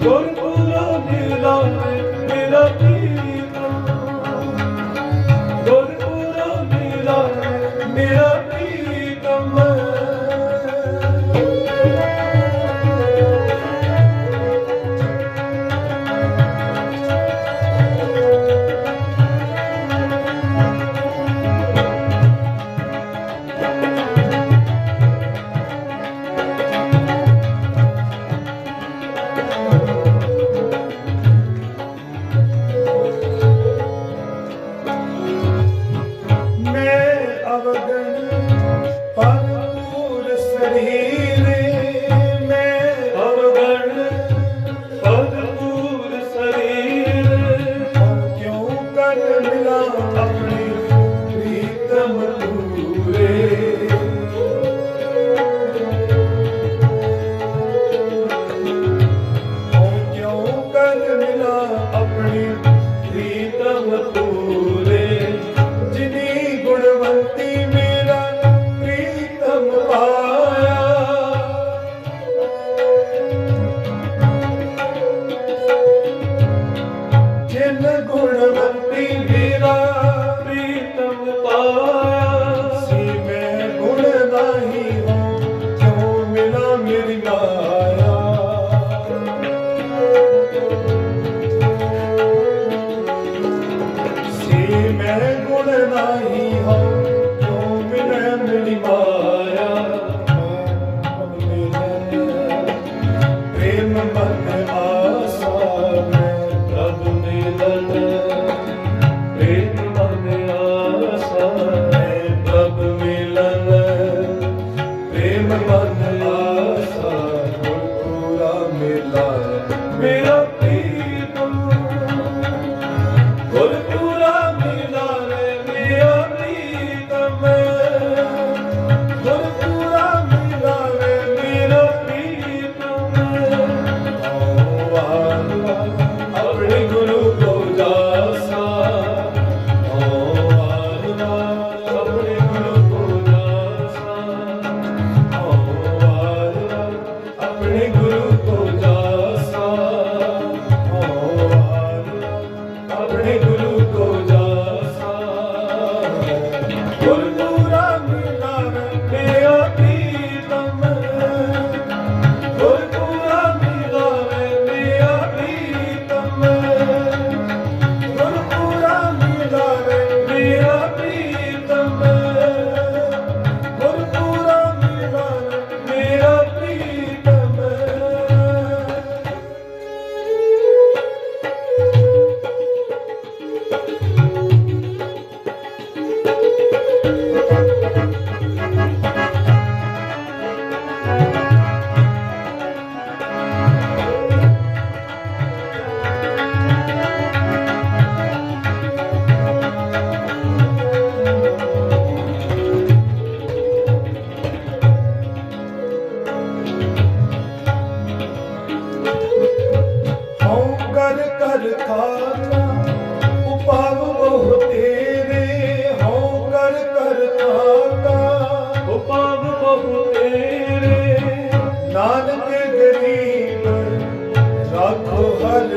Go. ਮੈਂ ਮੈਂ ਗੁਣ ਨਹੀਂ ਹਾਂ ਖਾਤਾ ਉਪਾਵ ਬਹੁ ਤੇਰੇ ਹਉ ਨਾਨਕ ਗਰੀਬ ਰੱਖੋ ਹਰ